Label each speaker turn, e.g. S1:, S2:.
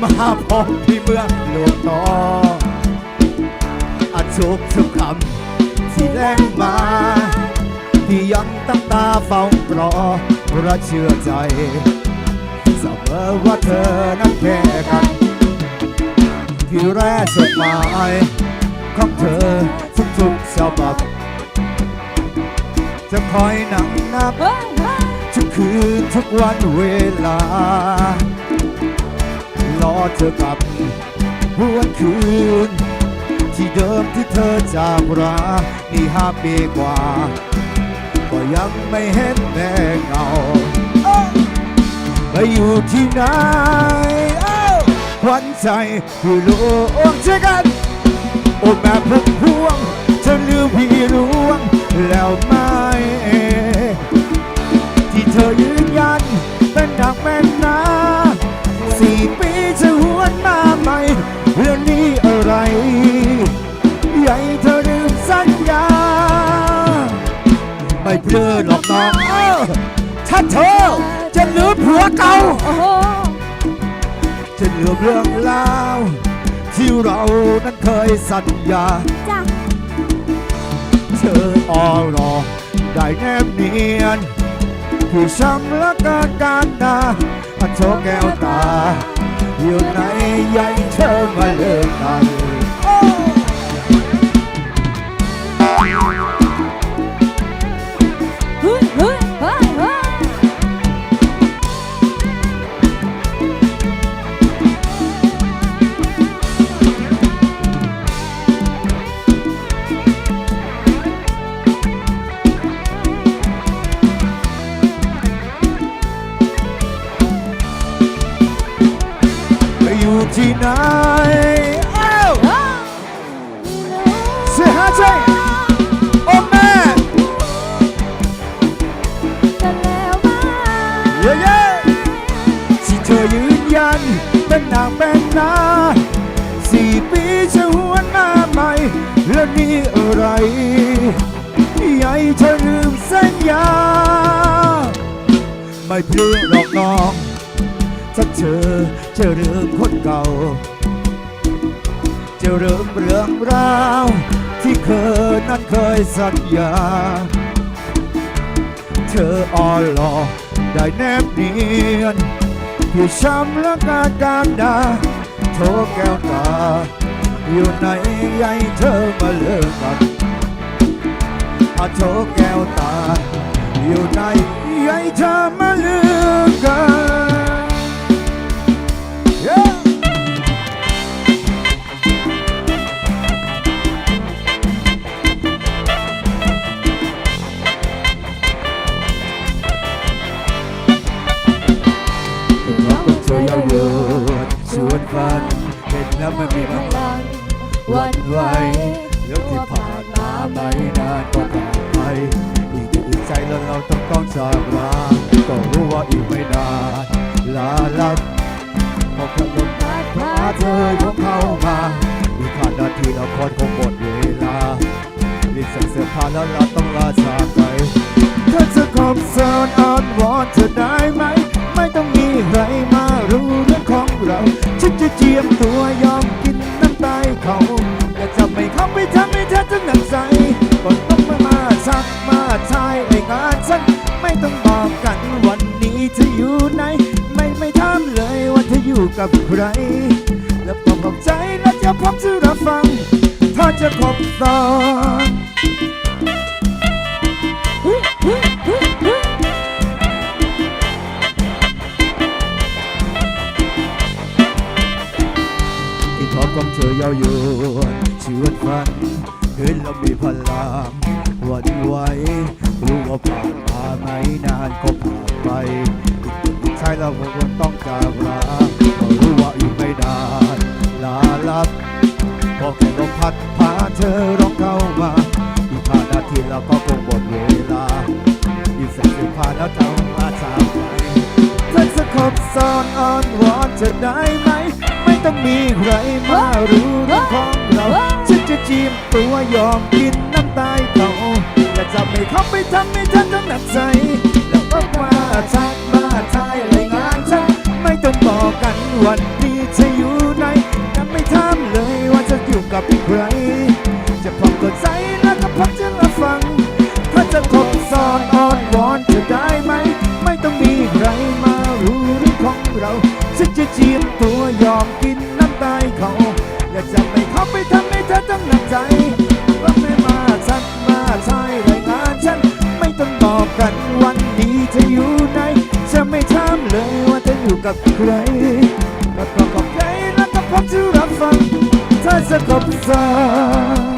S1: มาแสดงให้รอสี่ปีมีให้เธอเรียนจบถึงเธอจะรับมาพบที่เมืองหลวงนออาชุกทุกคำที่แรงมา ที่ยังตั้งตาเฝ้ารอเพราะเชื่อใจเสมอว่าเธอนั้นแค่กัน ที่แรกจดหมายของเธอทุกๆฉบับจะคอยหนังนับทุกคืนทุกวันเวลาร อเธอกลับหวนคืน ที่เดิมที่เธอจากรานี่ห้าปีกว่า ก็ยังไม่เห็นแม่เงาไปอยู่ที่ไหนวัญใจคือโลกเจอกัน โอ้แม่พุ่มพวงจะลืมพี่หลวงแล้วไหมที่เธอยืนยัน ไม่เพลิดหรอกน้องเออถ้าเธอจะลืมผัวเก่า
S2: โอ้โห
S1: จะลืมเรื่องราวที่เรานั้นเคยสัญญา
S2: จ้ะ
S1: เธอออรอได้แนบเนียนที่ช้ำและการการดาอันโชว์แก้วตา อยู่ในใหญ่เธอมาเลิกกัน ที่ไหนเอ้า
S2: เฮ้ย
S1: เสียหาใจโอ้แม่
S2: จะแล้วไหม
S1: เย้เย้ที่เธอยืนยันเป็นนางเป็นนาสี่ปีจะหวนมาใหม่แล้วนี่อะไรใหญ่เธอลืมสัญญา ไม่เพลือหรอกน้อง ถ้าเธอจะเรื่องคนเก่าจะเริ่มเรื่องราว ที่เคยนั้นเคยสัญญา เธออ่อนหล่อได้แนบเนียนที่ช้ำและการการดาโทรแก้วตา อยู่ในใยเธอมาเลิกกันอาโทรแก้วตา อยู่ในใยเธอมาเลิกกัน ฝันเห็นแล้วมันมีพลังวันไหวเรื่องที่ผ่านมาไม่นานก็ผ่านไปอีกจะอึดใจแล้วเราต้องต้องจากลาก็รู้ว่าอีกไม่นานลาลับพอขับรถมาพาเธอของเข้ามาอีกขาดนาทีละครคงหมดเวลารีบใส่เสื้อผ้าแล้วเราต้องลาจากไปเธอจะ เจียมตัวยอมกินน้ำตายเขาแต่จะไม่เข้าไปทำให้เธอต้งหนักใจก็ต้องมามาชักมาทายไอ้งานฉันไม่ต้องบอกกันวันนี้เธออยู่ไหน ไม่ไม่ถามเลยว่าเธออยู่กับใคร แล้วต้องบอกใจแล้วจะพร้อมจะรับฟัง ถ้าจะคบซ้อน
S2: เธ
S1: อเยาว์ยวนชวนฝันเห็นเรามีพลังวันไหวรู้ว่าผ่านมาไม่นานก็ผ่านไปใช่เราคงต้องจากลารู้ว่าอีกไม่นานลาลับอแค่ลมพัดพาเธอร้องเข้ามาอีกห้านาทีแล้วก็คงหมดเวลาอีกสักสิบผ่านแล้วเธอมาจากไปเธอจะคบซ้อนอ้อนวอนจะได้ไหม ไม่ต้องมีใครมารู้ ฉันจะจีบตัวยอมกินน้ำตายเขาแต่จะไม่เข้าไปทำให้เธอต้องหนักใจ แล้วก็มาทักมาทายรายงานฉันไม่ต้องบอกกันวันนี้จะอยู่ไหนกันไม่ถามเลยว่าจะอยู่กับใคร จะพร้อมกดใจแล้วก็พร้อมจะรับฟัง ถ้าจะคบซ้อนอ้อนวอนจะได้ไหม ไม่ต้องมีใครมารู้เรื่องของเราฉันจะจีบตัวยอมกินน้ำตายเขาและจะ เธออยู่ไหนจะไม่ถามเลยว่าเธออยู่กับใครแล้วก็กับใครแล้วก็พร้อมจะรับฟังถ้าจะกบซ้อน